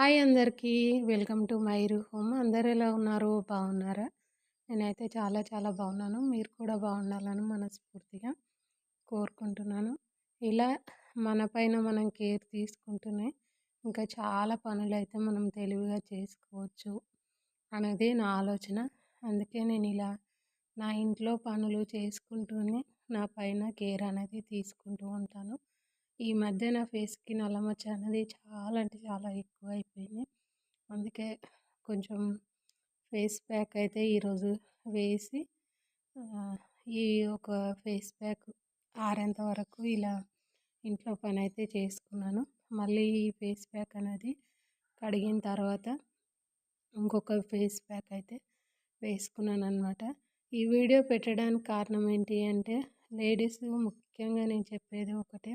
Hi అందరికీ. Welcome to మైరు home. అందరు ఎలా ఉన్నారు? బాగున్నారా? నేనైతే చాలా చాలా బాగున్నాను. మీరు కూడా బాగుండాలని మనస్ఫూర్తిగా కోరుకుంటున్నాను. ఇలా మన పైన మనం కేర్ తీసుకుంటూనే ఇంకా చాలా పనులైతే మనం తెలివిగా చేసుకోవచ్చు అనేది నా ఆలోచన. అందుకే నేను ఇలా నా ఇంట్లో పనులు చేసుకుంటూనే నా పైన కేర్ అనేది తీసుకుంటూ ఉంటాను. ఈ మధ్య నా ఫేస్‌కి నల్లమచ్చ అనేది చాలా అంటే చాలా ఎక్కువ అయిపోయింది. అందుకే కొంచెం ఫేస్ ప్యాక్ అయితే ఈరోజు వేసి ఈ ఒక ఫేస్ ప్యాక్ ఆరేంత వరకు ఇలా ఇంట్లో పని అయితే చేసుకున్నాను. మళ్ళీ ఈ ఫేస్ ప్యాక్ అనేది కడిగిన తర్వాత ఇంకొక ఫేస్ ప్యాక్ అయితే వేసుకున్నాను అనమాట ఈ వీడియో పెట్టడానికి కారణం ఏంటి అంటే లేడీస్ ముఖ్యంగా నేను చెప్పేది ఒకటే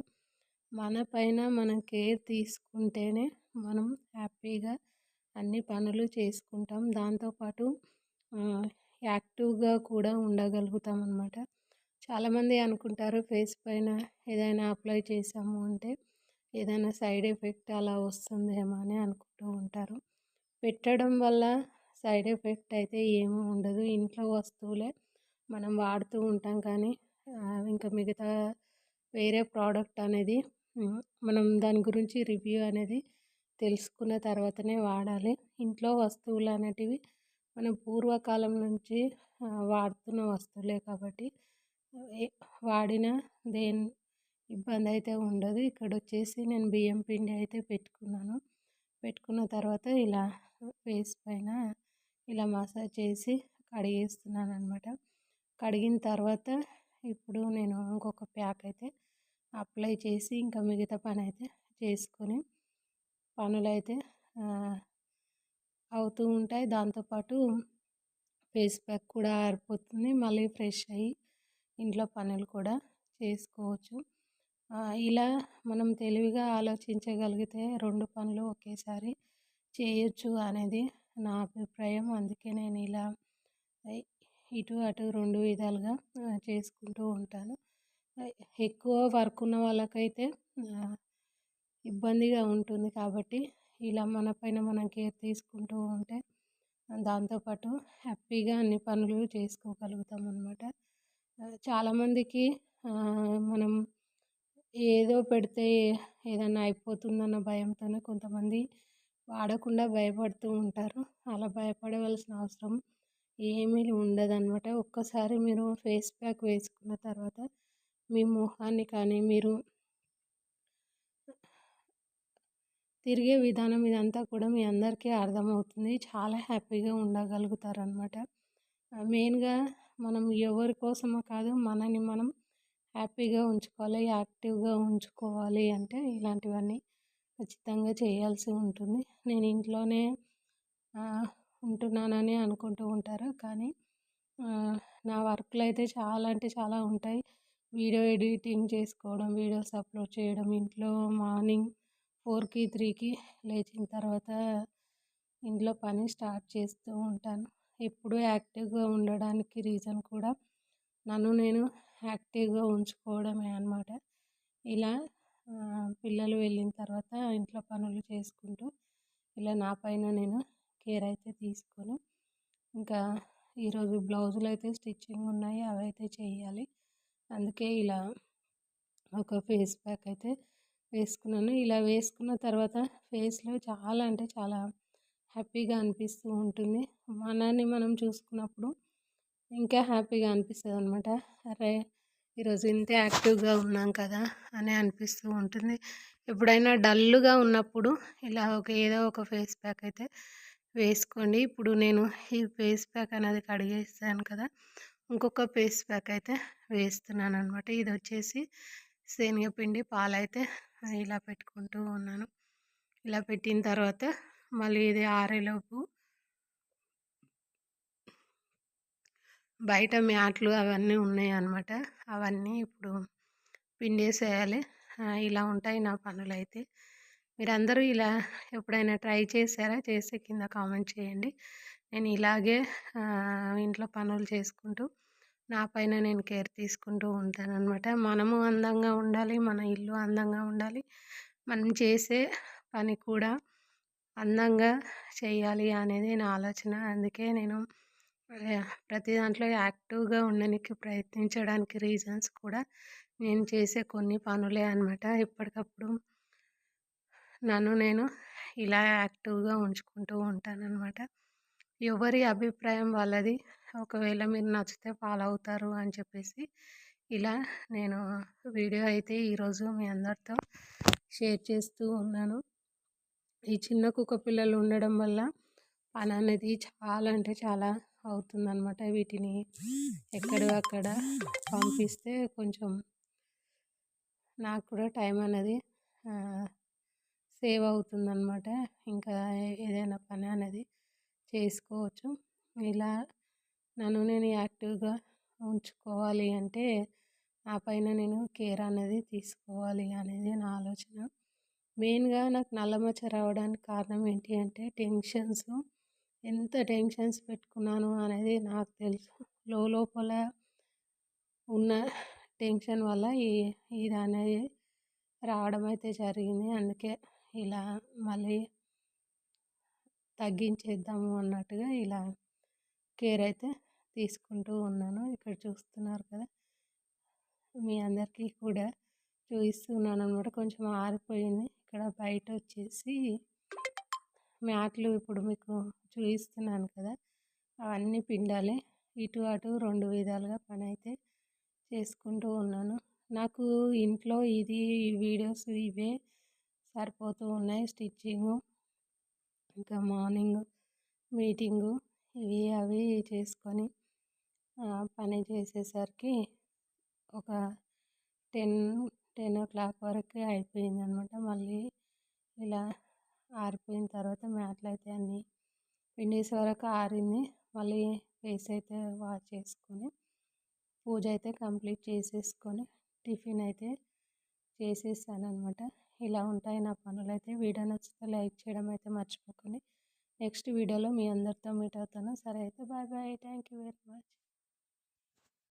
మన పైన మనం కేర్ తీసుకుంటేనే మనం హ్యాపీగా అన్ని పనులు చేసుకుంటాం. దాంతోపాటు యాక్టివ్గా కూడా ఉండగలుగుతాం అన్నమాట. చాలామంది అనుకుంటారు ఫేస్ పైన ఏదైనా అప్లై చేసాము అంటే ఏదైనా సైడ్ ఎఫెక్ట్ అలా వస్తుందేమో అని అనుకుంటూ ఉంటారు. పెట్టడం వల్ల సైడ్ ఎఫెక్ట్ అయితే ఏమీ ఉండదు. ఇంట్లో వస్తువులే మనం వాడుతూ ఉంటాం కానీ ఇంకా మిగతా వేరే ప్రోడక్ట్ అనేది మనం దాని గురించి రివ్యూ అనేది తెలుసుకున్న తర్వాతనే వాడాలి. ఇంట్లో వస్తువులు అనేటివి మనం పూర్వకాలం నుంచి వాడుతున్న వస్తువులే కాబట్టి వాడిన దేని ఇబ్బంది అయితే ఉండదు. ఇక్కడ వచ్చేసి నేను బియ్యం పిండి అయితే పెట్టుకున్నాను. పెట్టుకున్న తర్వాత ఇలా ఫేస్ పైన ఇలా మసాజ్ చేసి కడిగేస్తున్నాను అనమాట కడిగిన తర్వాత ఇప్పుడు నేను ఇంకొక ప్యాక్ అయితే అప్లై చేసి ఇంకా మిగతా పని అయితే చేసుకొని పనులు అయితే అవుతూ ఉంటాయి. దాంతోపాటు ఫేస్ ప్యాక్ కూడా ఆరిపోతుంది. మళ్ళీ ఫ్రెష్ అయ్యి ఇంట్లో పనులు కూడా చేసుకోవచ్చు. ఇలా మనం తెలివిగా ఆలోచించగలిగితే రెండు పనులు ఒకేసారి చేయొచ్చు అనేది నా అభిప్రాయం. అందుకే నేను ఇలా ఇటు అటు రెండు విధాలుగా చేసుకుంటూ ఉంటాను. ఎక్కువ వర్క్ ఉన్న వాళ్ళకైతే ఇబ్బందిగా ఉంటుంది కాబట్టి ఇలా మన పైన మనం కేర్ తీసుకుంటూ ఉంటే దాంతోపాటు హ్యాపీగా అన్ని పనులు చేసుకోగలుగుతాం అనమాట చాలామందికి మనం ఏదో పెడితే ఏదైనా అయిపోతుందన్న భయంతోనే కొంతమంది వాడకుండా భయపడుతూ ఉంటారు. అలా భయపడవలసిన అవసరం ఏమీ ఉండదన్నమాట. ఒక్కసారి మీరు ఫేస్ ప్యాక్ వేసుకున్న తర్వాత మీ మొహాన్ని కానీ మీరు తిరిగే విధానం ఇదంతా కూడా మీ అందరికీ అర్థమవుతుంది. చాలా హ్యాపీగా ఉండగలుగుతారనమాట మెయిన్గా మనం ఎవరి కోసమో కాదు మనని మనం హ్యాపీగా ఉంచుకోవాలి యాక్టివ్గా ఉంచుకోవాలి అంటే ఇలాంటివన్నీ ఖచ్చితంగా చేయాల్సి ఉంటుంది. నేను ఇంట్లోనే ఉంటున్నానని అనుకుంటూ ఉంటారు. కానీ నా వర్క్లు అయితే చాలా అంటే చాలా ఉంటాయి. వీడియో ఎడిటింగ్ చేసుకోవడం వీడియోస్ అప్లోడ్ చేయడం ఇంట్లో మార్నింగ్ ఫోర్కి త్రీకి లేచిన తర్వాత ఇంట్లో పని స్టార్ట్ చేస్తూ ఉంటాను. ఎప్పుడూ యాక్టివ్గా ఉండడానికి రీజన్ కూడా నన్ను నేను యాక్టివ్గా ఉంచుకోవడమే అనమాట ఇలా పిల్లలు వెళ్ళిన తర్వాత ఇంట్లో పనులు చేసుకుంటూ ఇలా నా పైన నేను కేర్ అయితే తీసుకొని. ఇంకా ఈరోజు బ్లౌజులు అయితే స్టిచ్చింగ్ ఉన్నాయి అవి అయితే చేయాలి. అందుకే ఇలా ఒక ఫేస్ ప్యాక్ అయితే వేసుకున్నాను. ఇలా వేసుకున్న తర్వాత ఫేస్లో చాలా అంటే చాలా హ్యాపీగా అనిపిస్తూ ఉంటుంది. మనల్ని మనం చూసుకున్నప్పుడు ఇంకా హ్యాపీగా అనిపిస్తుంది అనమాట అరే ఈరోజు ఇంత యాక్టివ్గా ఉన్నాం కదా అని అనిపిస్తూ ఉంటుంది. ఎప్పుడైనా డల్గా ఉన్నప్పుడు ఇలా ఒక ఏదో ఒక ఫేస్ ప్యాక్ అయితే వేసుకోండి. ఇప్పుడు నేను ఈ ఫేస్ ప్యాక్ అనేది కడిగేస్తాను కదా ఇంకొక పేస్ ప్యాక్ అయితే వేస్తున్నాను అనమాట ఇది వచ్చేసి శనగపిండి పాలైతే ఇలా పెట్టుకుంటూ ఉన్నాను. ఇలా పెట్టిన తర్వాత మళ్ళీ ఇది ఆరేలోపు బయట మ్యాట్లు అవన్నీ ఉన్నాయి అవన్నీ ఇప్పుడు పిండేసేయాలి. ఇలా ఉంటాయి నా పనులు అయితే మీరందరూ ఇలా ఎప్పుడైనా ట్రై చేశారా? చేస్తే కింద కామెంట్ చేయండి. నేను ఇలాగే ఇంట్లో పనులు చేసుకుంటూ నా పైన నేను కేర్ తీసుకుంటూ ఉంటానన్నమాట. మనము అందంగా ఉండాలి మన ఇల్లు అందంగా ఉండాలి. మనం చేసే పని కూడా అందంగా చేయాలి అనేది నా ఆలోచన. అందుకే నేను ప్రతి దాంట్లో యాక్టివ్గా ఉండడానికి ప్రయత్నించడానికి రీజన్స్ కూడా నేను చేసే కొన్ని పనులే అనమాట ఎప్పటికప్పుడు నన్ను నేను ఇలా యాక్టివ్గా ఉంచుకుంటూ ఉంటానన్నమాట. ఎవరి అభిప్రాయం వాళ్ళది. ఒకవేళ మీరు నచ్చితే ఫాలో అవుతారు అని చెప్పేసి ఇలా నేను వీడియో అయితే ఈరోజు మీ అందరితో షేర్ చేస్తూ ఉన్నాను. ఈ చిన్న కుక్క పిల్లలు ఉండడం వల్ల పని అనేది చాలా అంటే చాలా అవుతుందన్నమాట. వీటిని ఎక్కడో అక్కడ పంపిస్తే కొంచెం నాకు కూడా టైం అనేది సేవ్ అవుతుందన్నమాట. ఇంకా ఏదైనా పని అనేది చేసుకోవచ్చు. ఇలా నన్ను నేను యాక్టివ్గా ఉంచుకోవాలి అంటే నా పైన నేను కేర్ అనేది తీసుకోవాలి అనేది నా ఆలోచన. మెయిన్గా నాకు నల్లమచ్చ రావడానికి కారణం ఏంటి అంటే టెన్షన్స్. ఎంత టెన్షన్స్ పెట్టుకున్నాను అనేది నాకు తెలుసు. లోపల ఉన్న టెన్షన్ వల్ల ఈ ఇది అనేది రావడం అయితే జరిగింది. అందుకే ఇలా మళ్ళీ తగ్గించేద్దాము అన్నట్టుగా ఇలా కేర్ అయితే తీసుకుంటూ ఉన్నాను. ఇక్కడ చూస్తున్నారు కదా మీ అందరికీ కూడా చూపిస్తున్నాను అనమాట కొంచెం ఆరిపోయింది. ఇక్కడ బయట వచ్చేసి మ్యాట్లు ఇప్పుడు మీకు చూపిస్తున్నాను కదా అవన్నీ పిండాలి. ఇటు అటు రెండు విధాలుగా పని అయితే చేసుకుంటూ ఉన్నాను. నాకు ఇంట్లో ఇది వీడియోస్ ఇవే సరిపోతూ ఉన్నాయి. స్టిచ్చింగు ఇంకా మార్నింగ్ మీటింగు ఇవి అవి చేసుకొని పని చేసేసరికి ఒక టెన్ టెన్ ఓ క్లాక్ వరకు అయిపోయింది అనమాట మళ్ళీ ఇలా ఆరిపోయిన తర్వాత మ్యాట్లు అయితే అన్నీ పిండేసే వరకు ఆరింది. మళ్ళీ ఫేస్ అయితే వాష్ చేసుకొని పూజ అయితే కంప్లీట్ చేసేసుకొని టిఫిన్ అయితే చేసేసాను అనమాట ఇలా ఉంటాయి నా పనులు అయితే వీడియో నచ్చితే లైక్ చేయడం అయితే మర్చిపోకండి. నెక్స్ట్ వీడియోలో మీ అందరితో మీట్ అవుతాను. సరే అయితే bye bye. Thank you very much.